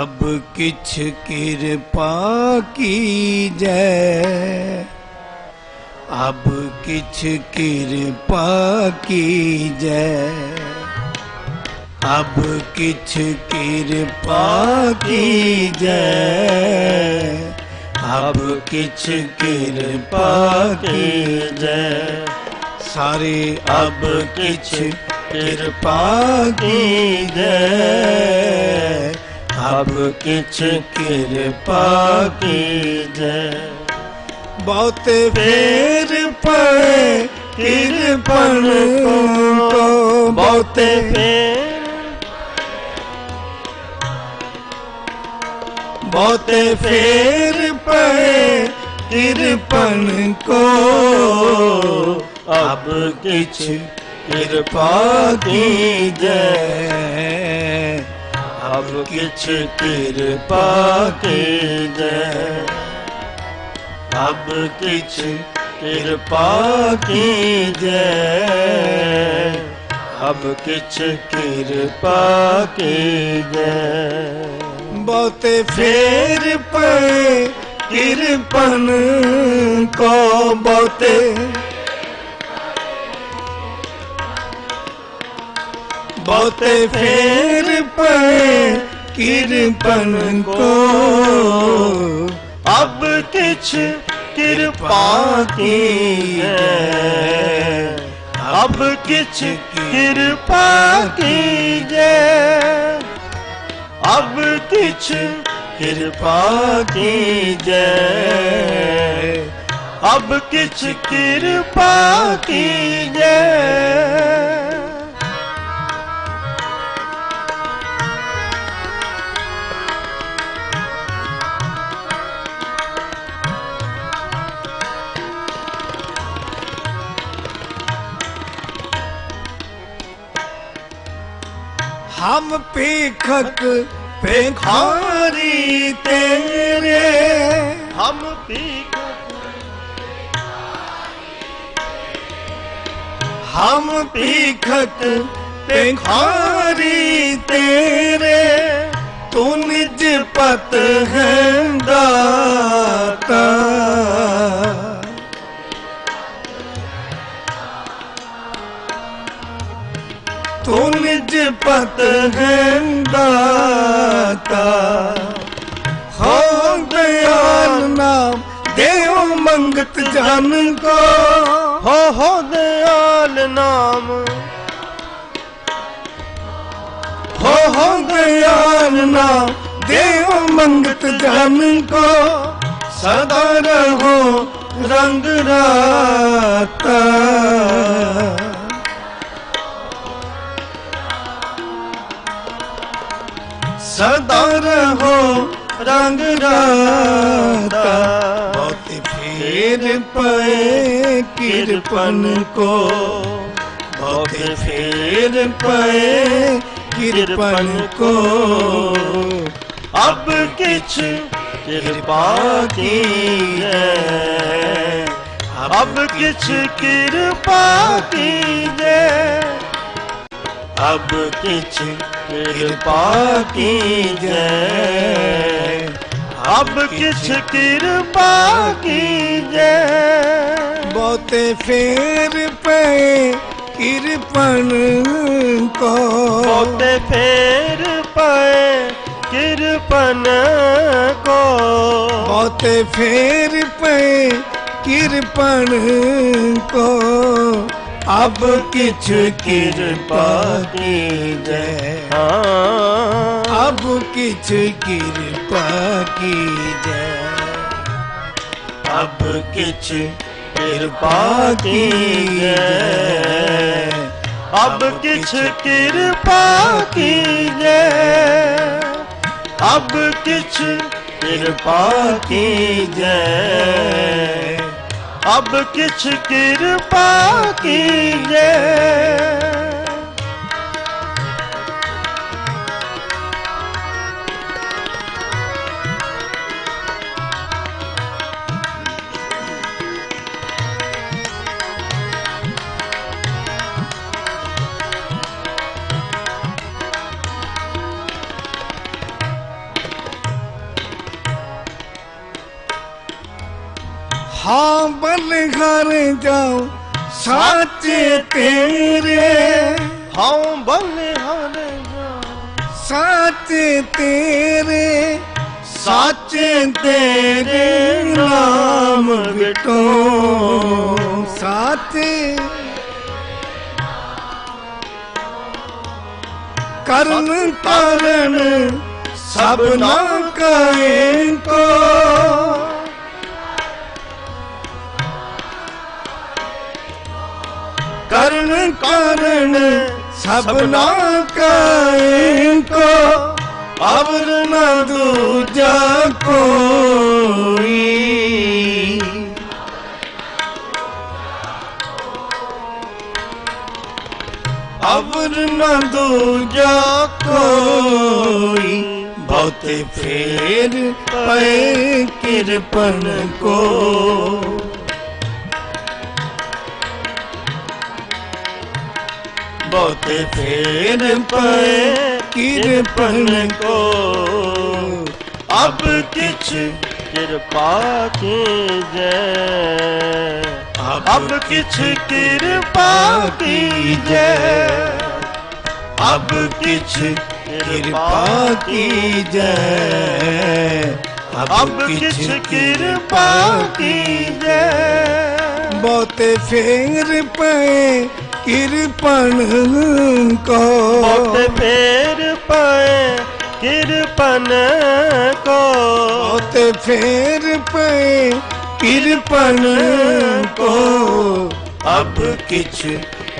ਅਬ ਕਿਛ ਕਿਰਪਾ ਕੀਜੈ। ਅਬ ਕਿਛ ਕਿਰਪਾ ਕੀਜੈ। ਅਬ ਕਿਛ ਕਿਰਪਾ ਕੀਜੈ। ਅਬ ਕਿਛ ਕਿਰਪਾ ਕੀਜੈ। ਸਾਰੇ ਅਬ ਕਿਛ ਕਿਰਪਾ ਕੀਜੈ। ਅਬ ਕਿਛ ਕਿਰਪਾ ਕੀਜੈ। ਬਹੁਤੇ ਫੇਰ ਪਏ ਕਿਰਪਨ ਕੋ। ਬਹੁਤੇ ਫੇਰ ਬਹੁਤੇ ਫੇਰ ਪਏ ਕਿਰਪਨ ਕੋ। ਅਬ ਕਿਛ ਕਿਰਪਾ ਕੀਜੈ। ਅਬ ਕਿਛ ਕਿਰਪਾ ਕੀਜੈ ਅਬ ਕਿਛ ਕਿਰਪਾ ਕੀਜੈ ਅਬ ਕਿਛ ਕਿਰਪਾ ਕੀਜੈ ਬਹੁਤੇ ਫੇਰ ਪਏ ਕਿਰਪਨ ਕੋ ਬਹੁਤੇ ਬਹੁਤੇ ਫੇਰ ਪਏ ਕਿਰਪਨ ਕੋ। ਅਬ ਕਿਛ ਕਿਰਪਾ ਕੀਜੈ ਅਬ ਕਿਛ ਕਿਰਪਾ ਕੀਜੈ। ਅਬ ਕਿਛ ਕਿਰਪਾ ਕੀਜੈ। ਅਬ ਕਿਛ ਕਿਰਪਾ ਕੀਜੈ। ਹਮ ਭੇਖਕ ਭੇਖਾਰੀ ਤੇਰੇ। ਹਮ ਭੀਖ। ਹਮ ਭੀਖਕ ਭੇਖਾਰੀ ਤੇਰੇ। ਤੂੰ ਨਿਜ ਪਤ ਹੈ ਦਾਤਾ। ਪਤ ਹੈ ਦਾਤਾ ਹੋ ਦਇਆਲ ਨਾਮ ਦੇਵ ਮੰਗਤ ਜਨ ਕੋ। ਹੋ ਹੋ ਦਇਆਲ ਨਾਮ। ਹੋ ਹੋ ਦਇਆਲ ਨਾਮ ਦੇਵ ਮੰਗਤ ਜਨ ਕੋ। ਸਦਾ ਰਹੋ ਰੰਗ ਰਾਤਾ। ਸਦਾ ਰਹੋ ਰੰਗ ਰਾਤਾ। ਬਹੁਤੇ ਫੇਰ ਪਏ ਕਿਰਪਨ ਕੋ। ਬਹੁਤੇ ਫੇਰ ਪਏ ਕਿਰਪਨ ਕੋ। ਅਬ ਕਿਛ ਕਿਰਪਾ ਕੀਜੈ। ਅਬ ਕਿਛ ਕਿਰਪਾ ਕੀਜੈ। ਅਬ ਕਿਛ ਕਿਰਪਾ ਕੀਜੈ ਅਬ ਕਿਛ ਕਿਰਪਾ ਕੀਜੈ ਬਹੁਤੇ ਫੇਰ ਪਏ ਕਿਰਪਨ ਕੋ। ਬਹੁਤੇ ਫੇਰ ਪਏ ਕਿਰਪਨ ਕੋ। ਬਹੁਤੇ ਫੇਰ ਪਏ ਕਿਰਪਨ ਕੋ। ਅਬ ਕਿਛ ਕਿਰਪਾ ਕੀਜੈ ਹਾਂ ਅਬ ਕਿਛ ਕਿਰਪਾ ਕੀਜੈ ਅਬ ਕਿਛ ਕਿਰਪਾ ਕੀਜੈ ਅਬ ਕਿਛ ਕਿਰਪਾ ਕੀਜੈ ਅਬ ਕਿਛ ਕਿਰਪਾ ਕੀਜੈ ਅਬ ਕਿਛ ਕਿਰਪਾ ਕੀਜੈ ਬਲਹਾਰ ਜਾਉ ਸਾਚੇ ਤੇਰੇ। ਹਉ ਬਲਿਹਾਰ ਸਾਚੇ ਤੇਰੇ ਸਾਚੇ ਤੇਰੇ ਨਾਮ ਵਿਟੋ ਸਾਚੇ। ਕਰਨ ਕਾਰਨ ਸਭਨਾ ਕੈ ਕੋ। ਕਰਨ ਕਾਰਨ ਸਭਨਾ ਕੈ ਕੋ ਅਵਰ ਨ ਦੂਜਾ ਕੋਈ। ਅਵਰ ਨ ਦੂਜਾ ਕੋਈ, ਬਹੁਤੇ ਫੇਰ ਪਏ ਕਿਰਪਨ ਕੋ। ਬਹੁਤੇ ਫੇਰ ਪਏ ਕਿਰਪਨ ਕੋ। ਅਬ ਕਿਛ ਕਿਰਪਾ ਕੀਜੈ ਅਬ ਕਿਛ ਕਿਰਪਾ ਕੀਜੈ ਅਬ ਕਿਛ ਕਿਰਪਾ ਕੀਜੈ ਅਬ ਕਿਛ ਕਿਰਪਾ ਕੀਜੈ ਬਹੁਤੇ ਫੇਰ ਪਏ ਕਿਰਪਨ ਕੋ। ਬਹੁਤ ਫੇਰ ਪਏ ਕਿਰਪਨ ਕੋ। ਬਹੁਤੇ ਫੇਰ ਪਏ ਕਿਰਪਨ ਕੋ। ਅਬ ਕਿਛ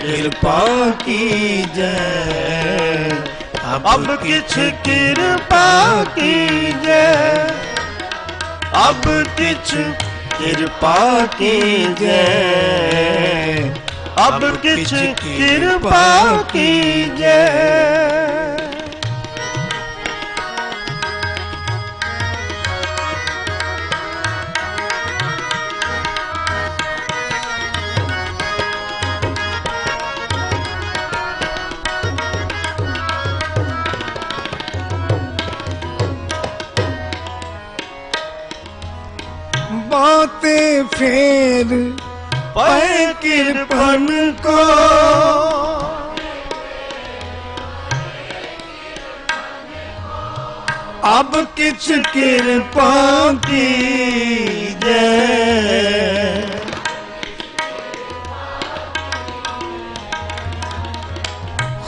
ਕਿਰਪਾ ਕੀਜੈ ਅਬ ਕਿਛ ਕਿਰਪਾ ਕੀਜੈ ਅਬ ਕਿਛ ਕਿਰਪਾ ਕੀਜੈ ਅਬ ਕਿਛ ਕਿਰਪਾ ਕੀਜੈ। ਬਾਤੇ ਕਿਛ ਕਿਰਪਾ ਕੀਜੈ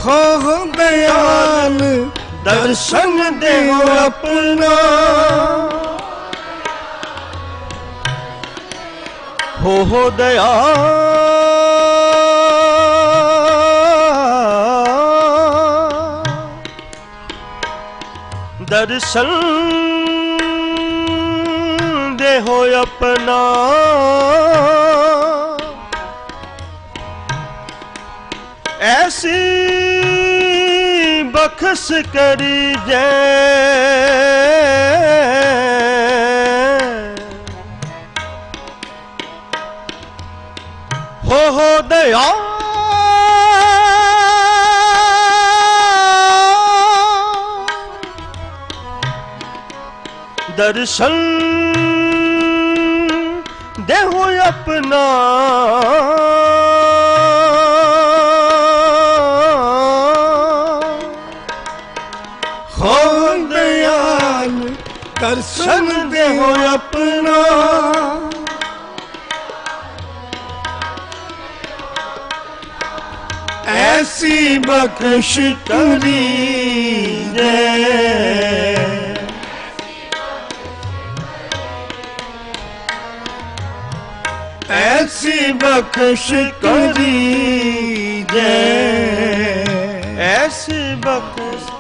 ਹੋ ਦਇਆਲ ਦਰਸ਼ਨ ਦੇਵ ਆਪਣਾ। ਹੋ ਹੋ ਦਇਆ ਦਰਸ਼ਨ ਦੇਹੋ ਆਪਣਾ। ਐਸੀ ਬਖਸ਼ ਕਰੀ ਜੈ। ਹੋ ਹੋ ਦਇਆ ਦਰਸ਼ਨ ਦੇਹੋ ਆਪਣਾ। ਹੋ ਦਇਆਲ ਦਰਸ਼ਨ ਦੇਹੋ ਆਪਣਾ। ਐਸੀ ਬਖਸ਼ ਕਰੀ ਜੈ। ਬਖਸ਼ ਕਰੀ ਜੈ। ਐਸੀ ਬਖਸ਼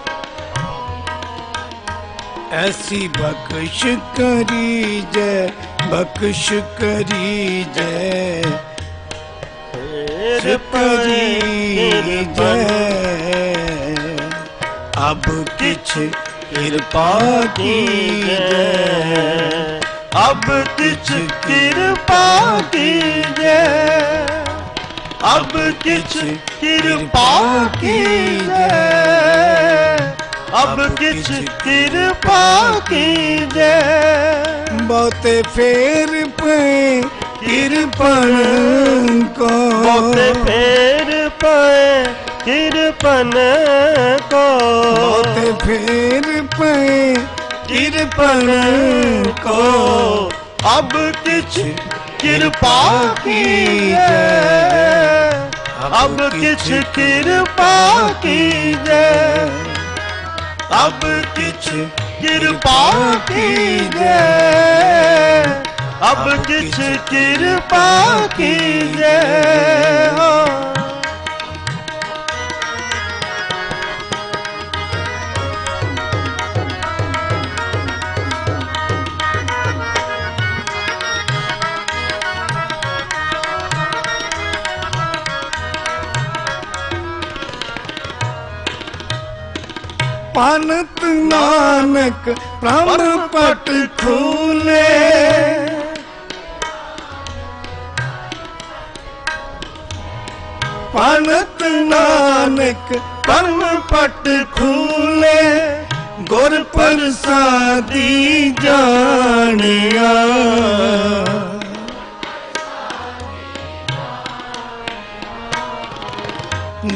ਐਸੀ ਬਖਸ਼ ਕਰੀ ਜੈ, ਬਖਸ਼ ਕਰੀ ਜੈ। ਫੇਰ ਕਰੀ ਜੈ। ਅਬ ਕਿਛ ਕਿਰਪਾ ਕੀਜੈ। ਅਬ ਕਿਛ ਕਿਰਪਾ ਕੀਜੈ। ਅਬ ਕਿਛ ਕਿਰਪਾ ਕੀਜੈ। ਅਬ ਕਿਛ ਕਿਰਪਾ ਕੀਜੈ। ਬਹੁਤੇ ਫੇਰ ਪਏ ਕਿਰਪਨ ਕੋ। ਬਹੁਤੇ ਫੇਰ ਪਏ ਕਿਰਪਨ ਕੋ। ਬਹੁਤੇ ਫੇਰ ਪਏ किरपण को अब किछ कृपा की जय अब किछ कृपा की जय अब किछ कृपा की जय अब किछ कृपा की जय हो ਪਨਤ ਨਾਨਕ ਬ੍ਰਹਮ ਪਟ ਖੂਲੇ। ਪਨਤ ਨਾਨਕ ਬ੍ਰਹਮ ਪਟ ਖੂਲੇ। ਗੁਰ ਪ੍ਰਸਾਦੀ ਜਾਣਿਆ।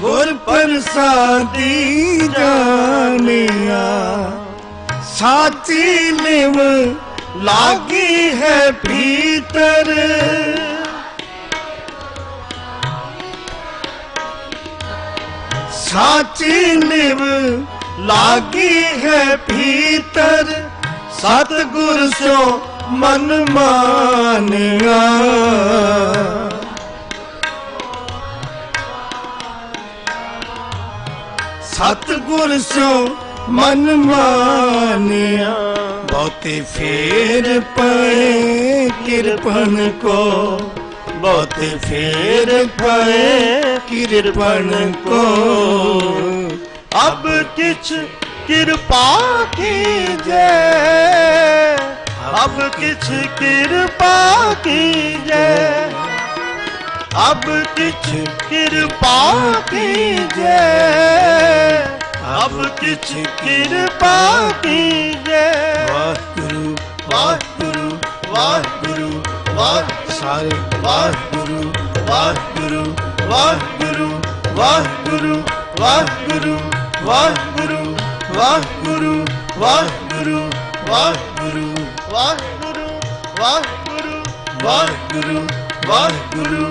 ਗੁਰ ਪ੍ਰਸਾਦੀ ਜਾਣਿਆ। ਸਾਚੀ ਲਿਵ ਲਾਗੀ ਹੈ ਭੀਤਰ ਸਾਚੀ ਲਿਵ ਲਾਗੀ ਹੈ ਭੀਤਰ ਸਤਿਗੁਰ ਸੋ ਮਨ ਮਾਨਿਆ। ਸਤਿਗੁਰ ਸੋ ਮਨ ਮਾਨਿਆ। ਬਹੁਤੇ ਫੇਰ ਪਏ ਕਿਰਪਨ ਕੋ। ਬਹੁਤੇ ਫੇਰ ਪਏ ਕਿਰਪਨ ਕੋ। ਅਬ ਕਿਛ ਕਿਰਪਾ ਕੀਜੈ। ਅਬ ਕਿਛ ਕਿਰਪਾ ਕੀਜੈ। ਅਬ ਕਿਛ ਕਿਰਪਾ ਕੀਜੈ ਅਬ ਕਿਛ ਕਿਰਪਾ ਕੀਜੈ ਵਾਹਿਗੁਰੂ ਵਾਹਿਗੁਰੂ ਵਾਹਿਗੁਰੂ ਵਾਹਿਗੁਰੂ ਸਾਰੇ ਵਾਹਿਗੁਰੂ ਵਾਹਿਗੁਰੂ ਵਾਹਿਗੁਰੂ ਵਾਹਿਗੁਰੂ ਵਾਹਿਗੁਰੂ ਵਾਹਿਗੁਰੂ ਵਾਹਿਗੁਰੂ ਵਾਹਿਗੁਰੂ ਵਾਹਿਗੁਰੂ ਵਾਹਿਗੁਰੂ ਵਾਹਿਗੁਰੂ ਵਾਹਿਗੁਰੂ ਵਾਹਿਗੁਰੂ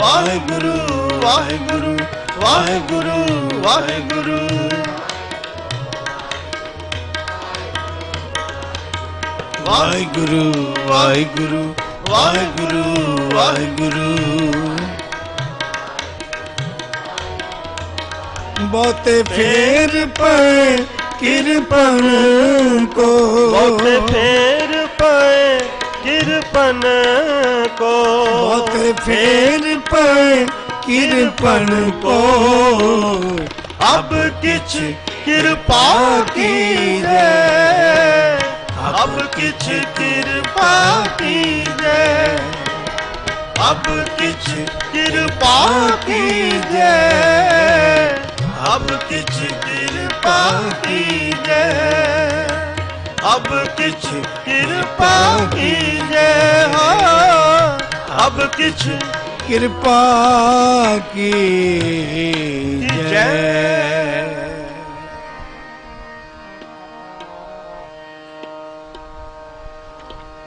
ਵਾਹਿਗੁਰੂ ਵਾਹਿਗੁਰੂ ਵਾਹਿਗੁਰੂ ਵਾਹਿਗੁਰੂ। ਵਾਹਿਗੁਰੂ ਵਾਹਿਗੁਰੂ ਵਾਹਿਗੁਰੂ ਵਾਹਿਗੁਰੂ। ਬਹੁਤੇ ਫੇਰ ਪਏ ਕਿਰਪਨ ਕੋ। ਬਹੁਤੇ ਫੇਰ ਪਏ किरपन को मौत फेर पर किरपन को अब किछ कृपा की रे अब किछ कृपा की रे अब किछ कृपा की रे अब किछ कृपा की रे ਅਬ ਕਿਛ ਕਿਰਪਾ ਕੀਜੈ ਹਾਂ ਅਬ ਕਿਛ ਕਿਰਪਾ ਕੀ ਜੈ